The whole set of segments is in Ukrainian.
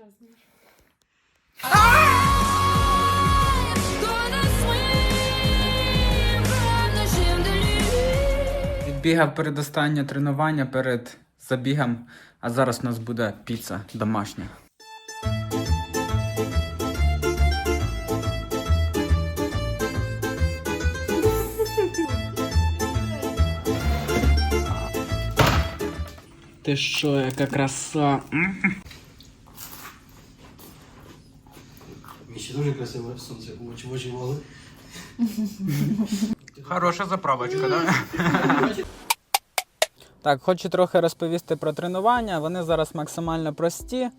Що знаєш? Відбігав передостаннє тренування перед забігом, а зараз у нас буде піца домашня. Ти що, яка краса? Міші дуже красиве сонце, очі в очі вали. Хороша заправочка, да? Так, хочу трохи розповісти про тренування. Вони зараз максимально прості.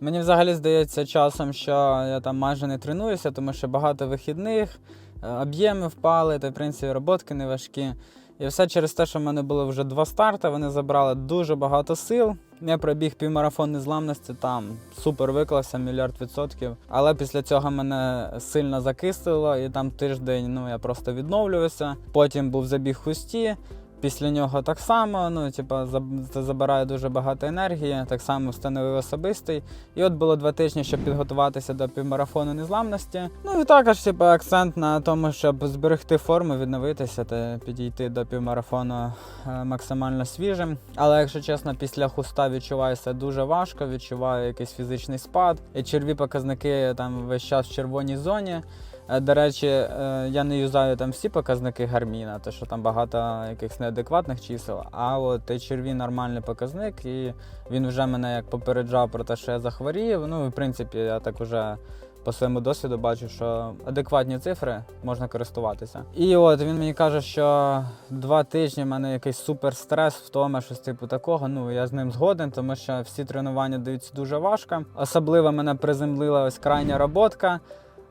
Мені взагалі здається часом, що я там майже не тренуюся, тому що багато вихідних, е, об'єми впали, та в принципі роботки не важкі. І все через те, що в мене було вже два старти, вони забрали дуже багато сил. Я пробіг півмарафон незламності, там супер виклався, мільярд відсотків. Але після цього мене сильно закислило, і там тиждень ну, я просто відновлювався. Потім був забіг хусті. Після нього так само, ну, типа, це забирає дуже багато енергії, так само встановив особистий. І от було два тижні, щоб підготуватися до півмарафону незламності. Ну і також, типа, акцент на тому, щоб зберегти форму, відновитися та підійти до півмарафону е, максимально свіжим. Але якщо чесно, після хуста відчуваю себе дуже важко, відчуваю якийсь фізичний спад. І черві показники там весь час в червоній зоні. Е, До речі, е, я не юзаю там всі показники гарміна, тому що там багато якихось неадекватних чисел. А от HRV нормальний показник, і він вже мене як попереджав про те, що я захворів. Ну, в принципі, я так вже по своєму досвіду бачу, що адекватні цифри можна користуватися. І от він мені каже, що два тижні в мене якийсь супер стрес, втома, щось типу такого. Ну я з ним згоден, тому що всі тренування даються дуже важко. Особливо мене приземлила ось крайня роботка.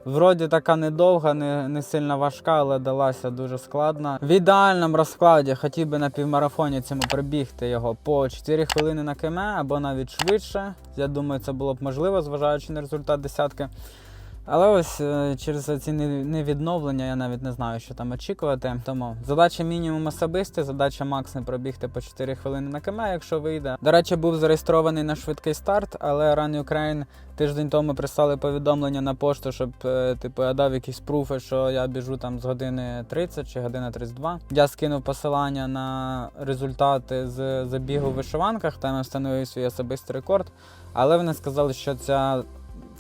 Вроді така недовга, не, не сильно важка, але далася дуже складно. В ідеальному розкладі хотів би на півмарафоні цьому прибігти його по 4 хвилини на км або навіть швидше. Я думаю, це було б можливо, зважаючи на результат десятки. Але ось е, через ці невідновлення я навіть не знаю, що там очікувати. Тому задача мінімум особисти, задача макс не пробігти по 4 хвилини на км, якщо вийде. До речі, був зареєстрований на швидкий старт, але Run Ukraine тиждень тому прислали повідомлення на пошту, щоб е, типу я дав якісь пруфи, що я біжу там з години 30 чи година 32. Я скинув посилання на результати з забігу в вишиванках, там я встановив свій особистий рекорд. Але вони сказали, що ця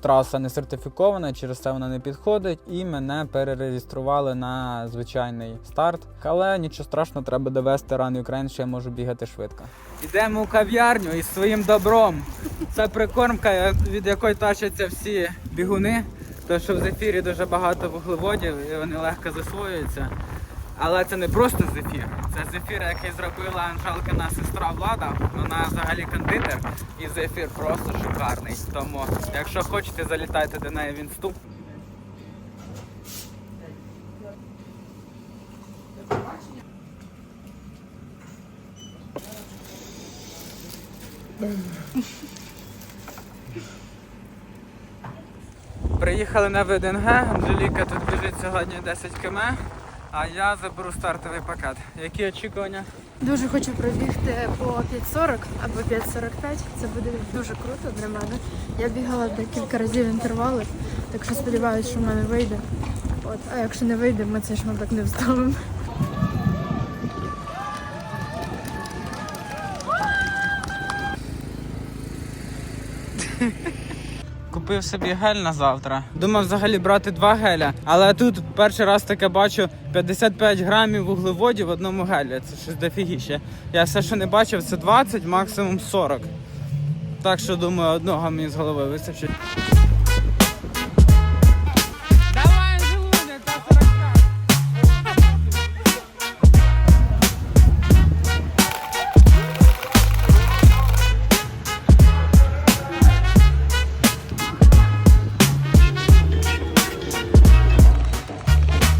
траса не сертифікована, через це вона не підходить, і мене перереєстрували на звичайний старт. Але нічого страшного, треба довести Run Ukraine, що я можу бігати швидко. Йдемо у кав'ярню із своїм добром. Це прикормка, від якої тащаться всі бігуни, тому що в зефірі дуже багато вуглеводів і вони легко засвоюються. Але це не просто зефір, це зефір, який зробила Анжелкина сестра Влада. Вона взагалі кондитер, і зефір просто шикарний. Тому, якщо хочете, залітайте до неї в інсту. Приїхали на ВДНГ, Анжеліка тут біжить сьогодні 10 км, а я заберу стартовий пакет. Які очікування? Дуже хочу пробігти по 5.40 або 5.45. Це буде дуже круто для мене. Я бігала декілька разів інтервали, так що сподіваюся, що в мене вийде. От, а якщо не вийде, ми цей шматок не вставимо. Купив собі гель на завтра. Думав взагалі брати два геля, але тут перший раз таке бачу 55 грамів вуглеводів в одному гелі. Це щось дофігіще. Я все, що не бачив, це 20, максимум 40. Так що думаю, одного мені з голови вистачить.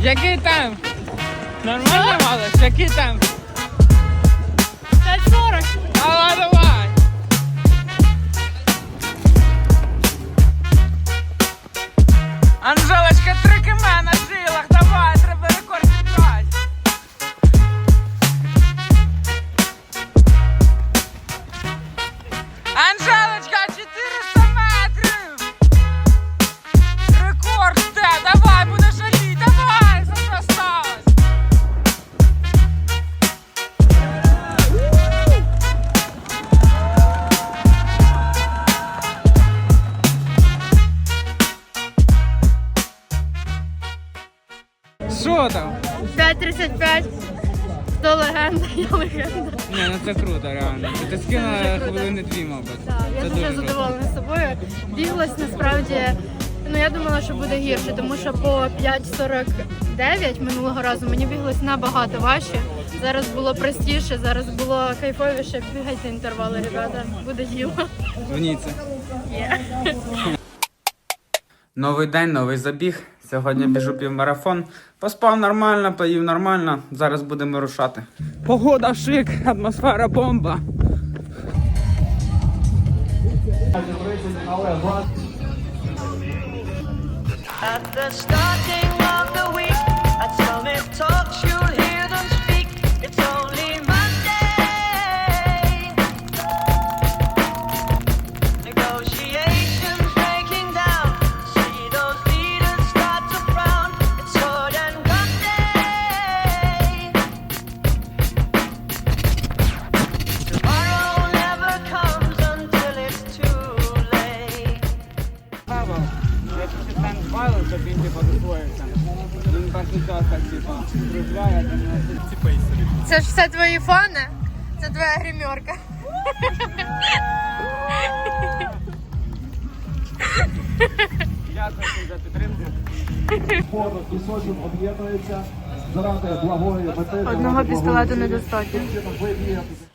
Який темп? Нормально малиш? 5.35. Хто легенда, я легенда. Ні, ну це круто, реально. Ти скинула круто. хвилини дві, мабуть. Так, я дуже круто. задоволена собою. Біглась насправді. Ну я думала, що буде гірше, тому що по 5.49 минулого разу мені біглось набагато важче. Зараз було простіше, зараз було кайфовіше. Бігайте інтервали, ребята, буде діло. Ніці. Є. Новий день, новий забіг. Сьогодні біжу півмарафон. Поспав нормально, поїв нормально. Зараз будемо рушати. Погода шик, атмосфера бомба. At the starting of the week, at Summit Talks, you'll hear Павел, якщо ти стан Павел, то він типа засвоївся. Він перший час так типа кружляє, там ці пейсери. Це ж все твої фани? Це твоя гримерка. Дякую за підтримку. Заради благої мети. Одного пістолету недостатньо.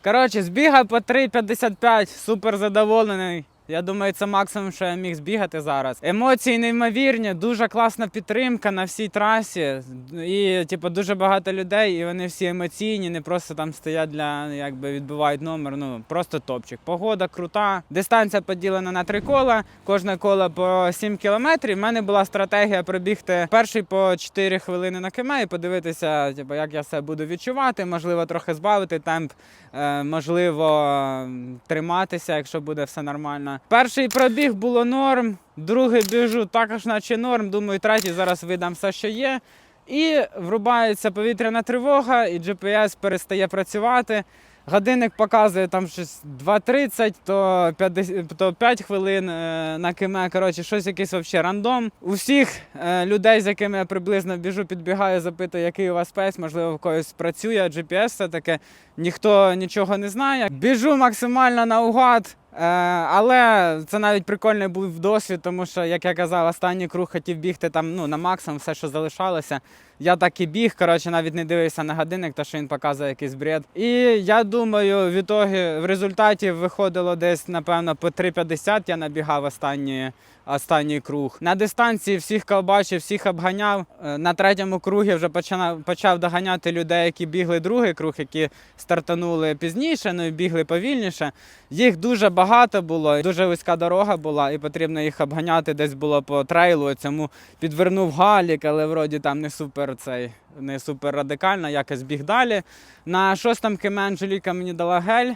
Коротше, збігав по 3,55, супер задоволений. Я думаю, це максимум, що я міг збігати зараз. Емоції неймовірні, дуже класна підтримка на всій трасі. І, типу, дуже багато людей, і вони всі емоційні, не просто там стоять для якби відбивають номер. Ну просто топчик. Погода крута. Дистанція поділена на три кола. Кожне коло по 7 кілометрів. У мене була стратегія пробігти перший по 4 хвилини на км і подивитися, типу, як я себе буду відчувати. Можливо, трохи збавити темп, е, можливо, триматися, якщо буде все нормально. Перший пробіг було норм, другий біжу також, наче норм. Думаю, третій зараз видам все, що є. І врубається повітряна тривога, і GPS перестає працювати. Годинник показує там щось 2.30, то 50, то 5 хвилин е, на км. Коротше, щось якийсь взагалі рандом. У всіх е, людей, з якими я приблизно біжу, підбігаю, запитую, який у вас пейс, можливо, в когось працює GPS, все таке ніхто нічого не знає. Біжу максимально наугад. Е, але це навіть прикольний був досвід, тому що, як я казав, останній круг хотів бігти там ну, на максимум, все, що залишалося. Я так і біг, коротше, навіть не дивився на годинник, то що він показує якийсь бред. І я думаю, в ітогі, в результаті виходило десь, напевно, по 3,50 я набігав останній, останній круг. На дистанції всіх колбачив, всіх обганяв. Е, На третьому кругі вже починав, почав доганяти людей, які бігли другий круг, які стартанули пізніше, ну і бігли повільніше. Їх дуже багато було, дуже вузька дорога була, і потрібно їх обганяти десь було по трейлу. Цьому підвернув галік, але вроді там не супер цей, не супер радикально, якось біг далі. На шостому км Анжеліка мені дала гель.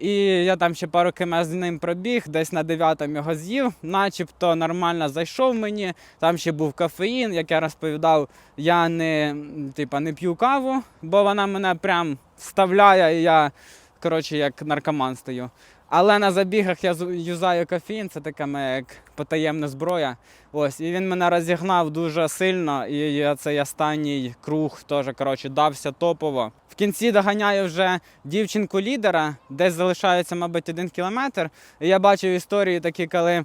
І я там ще пару км з ним пробіг, десь на дев'ятому його з'їв, начебто нормально зайшов мені. Там ще був кофеїн, як я розповідав, я не, типа, не п'ю каву, бо вона мене прям вставляє, і я коротше, як наркоман стою. Але на забігах я юзаю кофеїн, це така моя як потаємна зброя. Ось, і він мене розігнав дуже сильно, і я цей останній круг теж коротше, дався топово. В кінці доганяю вже дівчинку лідера, десь залишається, мабуть, один кілометр. І я бачив історії такі, коли.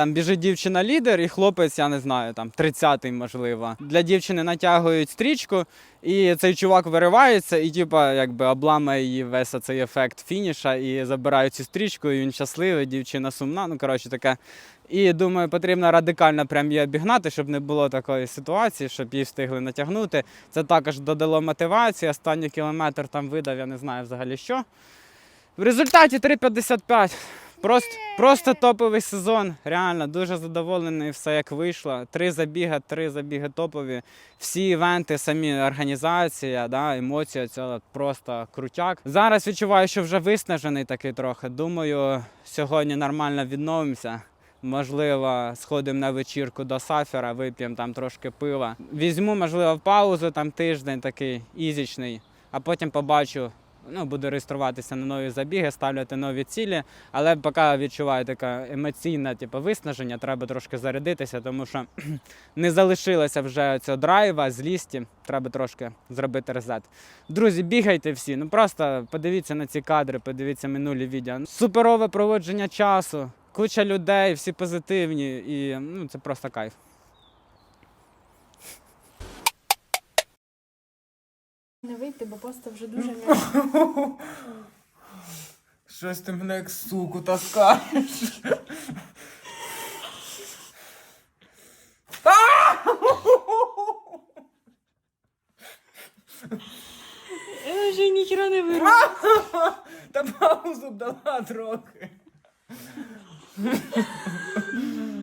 Там біжить дівчина-лідер, і хлопець, я не знаю, там 30-й, можливо. Для дівчини натягують стрічку, і цей чувак виривається, і типа якби обламає її весь цей ефект фініша, і забирають цю стрічку, і він щасливий, дівчина сумна. Ну коротше таке. І думаю, потрібно радикально прям її обігнати, щоб не було такої ситуації, щоб її встигли натягнути. Це також додало мотивації. Останній кілометр там видав, я не знаю взагалі що. В результаті 3,55. Просто, просто топовий сезон. Реально дуже задоволений, все як вийшло. Три забіги, три забіги топові. Всі івенти, самі організація, да, емоція, це просто крутяк. Зараз відчуваю, що вже виснажений такий трохи. Думаю, сьогодні нормально відновимося. Можливо, сходимо на вечірку до Сафера, вип'ємо там трошки пива. Візьму, можливо, паузу там тиждень такий ізічний, а потім побачу, ну, буду реєструватися на нові забіги, ставляти нові цілі. Але поки відчуваю таке емоційне типу, виснаження, треба трошки зарядитися, тому що не залишилося вже цього драйва, злісті. Треба трошки зробити резет. Друзі, бігайте всі. Ну просто подивіться на ці кадри, подивіться минулі відео. Суперове проводження часу, куча людей, всі позитивні, і ну, це просто кайф. Не вийти, бо просто вже дуже м'яко. Щось ти мене як суку таскаєш. Я вже ніхіра не вирву. Та паузу б дала трохи.